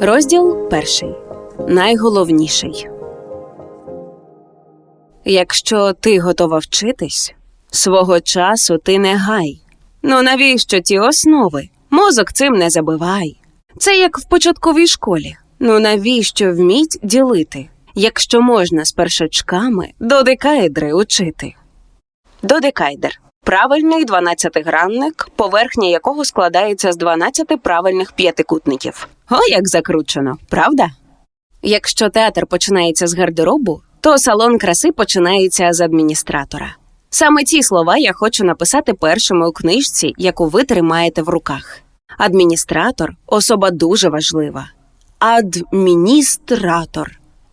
Розділ перший. Найголовніший. Якщо ти готова вчитись, свого часу ти не гай. Ну навіщо ті основи? Мозок цим не забивай. Це як в початковій школі. Ну навіщо вміть ділити, якщо можна з першачками додекаедри учити? Додекаедр правильний дванадцятигранник, поверхня якого складається з 12 правильних п'ятикутників. О, як закручено, правда? Якщо театр починається з гардеробу, то салон краси починається з адміністратора. Саме ці слова я хочу написати першими у книжці, яку ви тримаєте в руках. Адміністратор особа дуже важлива. Адміністратор.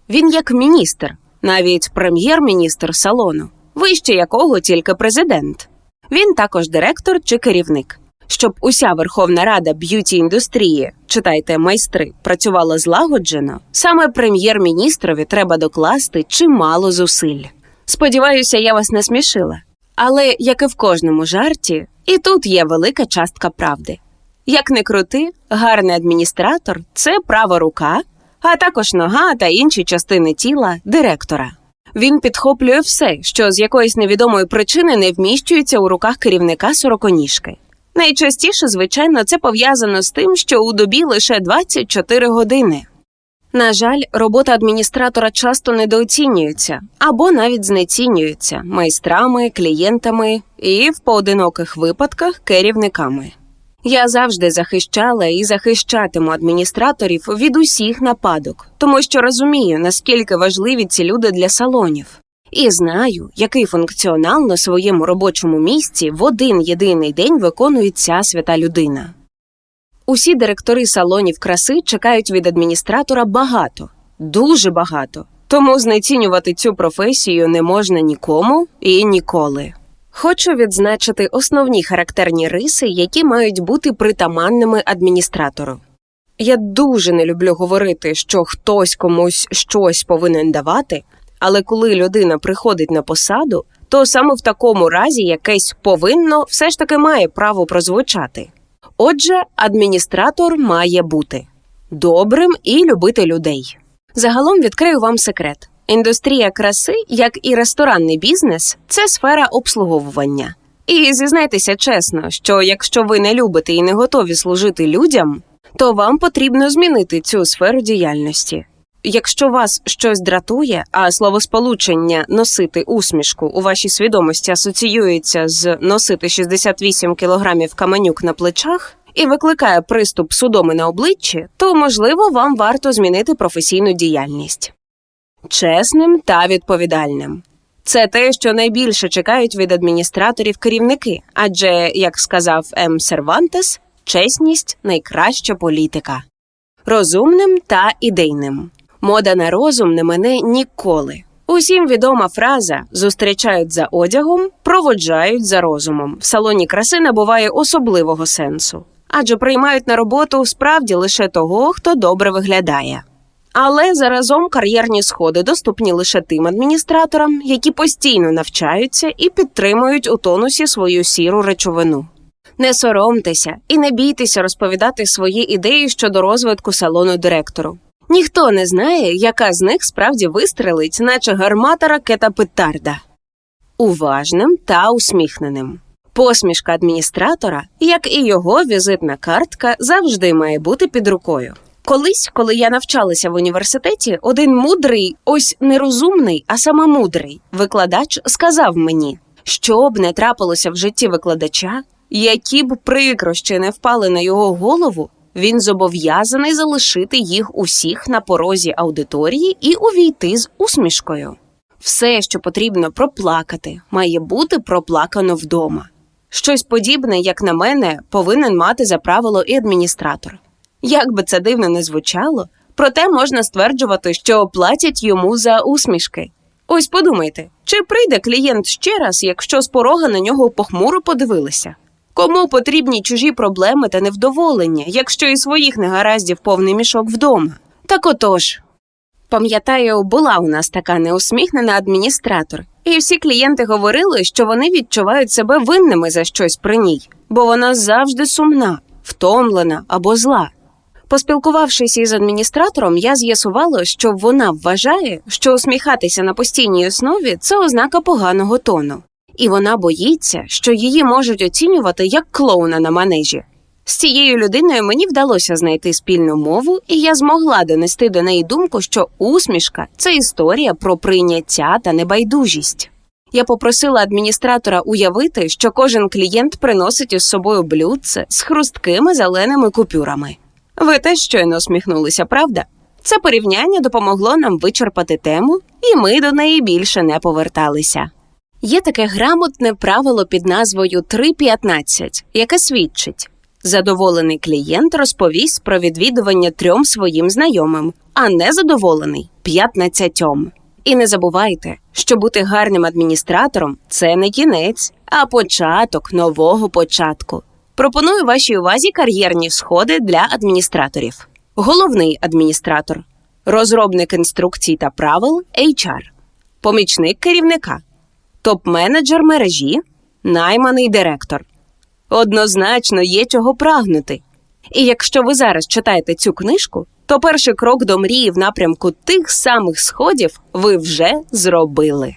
Він як міністр, навіть прем'єр-міністр салону, вище якого тільки президент. Він також директор чи керівник. Щоб уся Верховна Рада б'юті індустрії, читайте майстри, працювала злагоджено, саме прем'єр-міністрові треба докласти чимало зусиль. Сподіваюся, я вас не смішила. Але, як і в кожному жарті, і тут є велика частка правди. Як не крути, гарний адміністратор це права рука, а також нога та інші частини тіла директора. Він підхоплює все, що з якоїсь невідомої причини не вміщується у руках керівника сороконіжки. Найчастіше, звичайно, це пов'язано з тим, що у добі лише 24 години. На жаль, робота адміністратора часто недооцінюється або навіть знецінюється майстрами, клієнтами і в поодиноких випадках керівниками. Я завжди захищала і захищатиму адміністраторів від усіх нападок, тому що розумію, наскільки важливі ці люди для салонів, і знаю, який функціонал на своєму робочому місці в один єдиний день виконує ця свята людина. Усі директори салонів краси чекають від адміністратора багато, дуже багато, тому знецінювати цю професію не можна нікому і ніколи. Хочу відзначити основні характерні риси, які мають бути притаманними адміністратору. Я дуже не люблю говорити, що хтось комусь щось повинен давати, але коли людина приходить на посаду, то саме в такому разі якесь повинно все ж таки має право прозвучати. Отже, адміністратор має бути добрим і любити людей. Загалом відкрию вам секрет. Індустрія краси, як і ресторанний бізнес, це сфера обслуговування. І зізнайтеся чесно, що якщо ви не любите і не готові служити людям, то вам потрібно змінити цю сферу діяльності. Якщо вас щось дратує, а словосполучення носити усмішку у вашій свідомості асоціюється з носити 68 кілограмів каменюк на плечах і викликає приступ судоми на обличчі, то можливо вам варто змінити професійну діяльність. Чесним та відповідальним. Це те, що найбільше чекають від адміністраторів керівники, адже, як сказав М. Сервантес, чесність найкраща політика. Розумним та ідейним. Мода на розум не мене ніколи. Усім відома фраза зустрічають за одягом, проводжають за розумом. В салоні краси набуває особливого сенсу, адже приймають на роботу справді лише того, хто добре виглядає. Але заразом кар'єрні сходи доступні лише тим адміністраторам, які постійно навчаються і підтримують у тонусі свою сіру речовину. Не соромтеся і не бійтеся розповідати свої ідеї щодо розвитку салону директору. Ніхто не знає, яка з них справді вистрелить, наче гармата ракета петарда. Уважним та усміхненим. Посмішка адміністратора, як і його візитна картка, завжди має бути під рукою. Колись, коли я навчалася в університеті, один мудрий, ось не розумний, а саме мудрий викладач сказав мені, що б не трапилося в житті викладача, які б прикрощі не впали на його голову, він зобов'язаний залишити їх усіх на порозі аудиторії і увійти з усмішкою. Все, що потрібно проплакати, має бути проплакано вдома. Щось подібне, як на мене, повинен мати за правило і адміністратор. Як би це дивно не звучало, проте можна стверджувати, що платять йому за усмішки. Ось подумайте, чи прийде клієнт ще раз, якщо з порога на нього похмуро подивилися? Кому потрібні чужі проблеми та невдоволення, якщо і своїх негараздів повний мішок вдома? Так отож. Пам'ятаю, була у нас така неусміхнена адміністратор, і всі клієнти говорили, що вони відчувають себе винними за щось при ній, бо вона завжди сумна, втомлена або зла. Поспілкувавшись із адміністратором, я з'ясувала, що вона вважає, що усміхатися на постійній основі це ознака поганого тону, і вона боїться, що її можуть оцінювати як клоуна на манежі. З цією людиною мені вдалося знайти спільну мову, і я змогла донести до неї думку, що усмішка це історія про прийняття та небайдужість. Я попросила адміністратора уявити, що кожен клієнт приносить із собою блюдце з хрусткими зеленими купюрами. Ви теж щойно усміхнулися, правда? Це порівняння допомогло нам вичерпати тему, і ми до неї більше не поверталися. Є таке грамотне правило під назвою 3.15, яке свідчить: задоволений клієнт розповість про відвідування трьом своїм знайомим, а незадоволений 15. І не забувайте, що бути гарним адміністратором це не кінець, а початок нового початку. Пропоную вашій увазі кар'єрні сходи для адміністраторів. Головний адміністратор, розробник інструкцій та правил HR, помічник керівника, топ-менеджер мережі, найманий директор. Однозначно є чого прагнути. І якщо ви зараз читаєте цю книжку, то перший крок до мрії в напрямку тих самих сходів ви вже зробили.